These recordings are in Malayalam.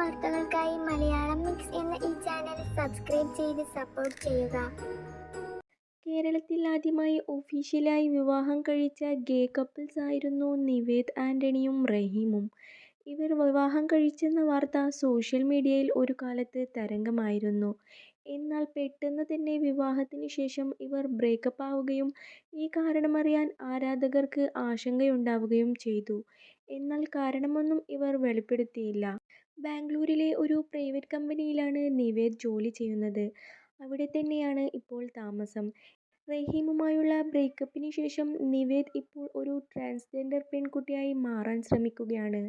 വാർത്തകൾക്കായി മലയാളം മിക്സ് എന്ന ഈ ചാനൽ സബ്സ്ക്രൈബ് ചെയ്ത് സപ്പോർട്ട് ചെയ്യുക കേരളത്തിൽ ആദ്യമായി ഒഫീഷ്യലായി വിവാഹം കഴിച്ച ഗേ കപ്പിൾസ് ആയിരുന്നു നിവേദ് ആന്റണിയും റഹീമും. ഇവർ വിവാഹം കഴിച്ചെന്ന വാർത്ത സോഷ്യൽ മീഡിയയിൽ ഒരു കാലത്ത് തരംഗമായിരുന്നു. എന്നാൽ പെട്ടെന്ന് തന്നെ വിവാഹത്തിന് ശേഷം ഇവർ ബ്രേക്കപ്പ് ആവുകയും ഈ കാരണമറിയാൻ ആരാധകർക്ക് ആശങ്കയുണ്ടാവുകയും ചെയ്തു. എന്നാൽ കാരണമൊന്നും ഇവർ വെളിപ്പെടുത്തിയില്ല. ബാംഗ്ലൂരിലെ ഒരു പ്രൈവറ്റ് കമ്പനിയിലാണ് നിവേദ് ജോലി ചെയ്യുന്നത്. അവിടെ തന്നെയാണ് ഇപ്പോൾ താമസം. റഹീമുമായുള്ള ബ്രേക്കപ്പിന് ശേഷം നിവേദ് ഇപ്പോൾ ഒരു ട്രാൻസ്ജെൻഡർ പെൺകുട്ടിയായി മാറാൻ ശ്രമിക്കുകയാണ്.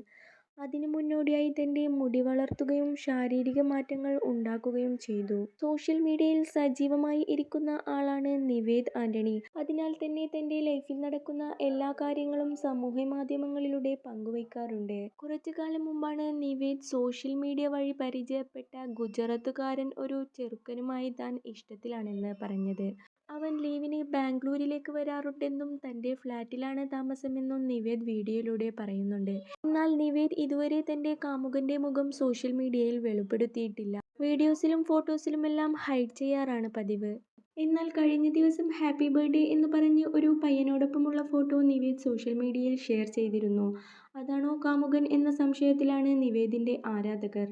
അതിന് മുന്നോടിയായി തന്റെ മുടി വളർത്തുകയും ശാരീരിക മാറ്റങ്ങൾ ഉണ്ടാക്കുകയും ചെയ്തു. സോഷ്യൽ മീഡിയയിൽ സജീവമായി ഇരിക്കുന്ന ആളാണ് നിവേദ് ആന്റണി. അതിനാൽ തന്നെ തന്റെ ലൈഫിൽ നടക്കുന്ന എല്ലാ കാര്യങ്ങളും സമൂഹമാധ്യമങ്ങളിലൂടെ പങ്കുവയ്ക്കാറുണ്ട്. കുറച്ചു കാലം മുമ്പാണ് നിവേദ് സോഷ്യൽ മീഡിയ വഴി പരിചയപ്പെട്ട ഗുജറാത്തുകാരൻ ഒരു ചെറുക്കനുമായി താൻ ഇഷ്ടത്തിലാണെന്ന് പറഞ്ഞത്. അവൻ ലീവിന് ബാംഗ്ലൂരിലേക്ക് വരാറുണ്ടെന്നും തന്റെ ഫ്ലാറ്റിലാണ് താമസമെന്നും നിവേദ് വീഡിയോയിലൂടെ പറയുന്നുണ്ട്. എന്നാൽ നിവേദ് ഇതുവരെ തന്റെ കാമുകന്റെ മുഖം സോഷ്യൽ മീഡിയയിൽ വെളിപ്പെടുത്തിയിട്ടില്ല. വീഡിയോസിലും ഫോട്ടോസിലുമെല്ലാം ഹൈഡ് ചെയ്യാറാണ് പതിവ്. എന്നാൽ കഴിഞ്ഞ ദിവസം ഹാപ്പി ബർത്ത്ഡേ എന്ന് പറഞ്ഞ് ഒരു പയ്യനോടൊപ്പമുള്ള ഫോട്ടോ നിവേദ് സോഷ്യൽ മീഡിയയിൽ ഷെയർ ചെയ്തിരുന്നു. അതാണോ കാമുകൻ എന്ന സംശയത്തിലാണ് നിവേദിന്റെ ആരാധകർ.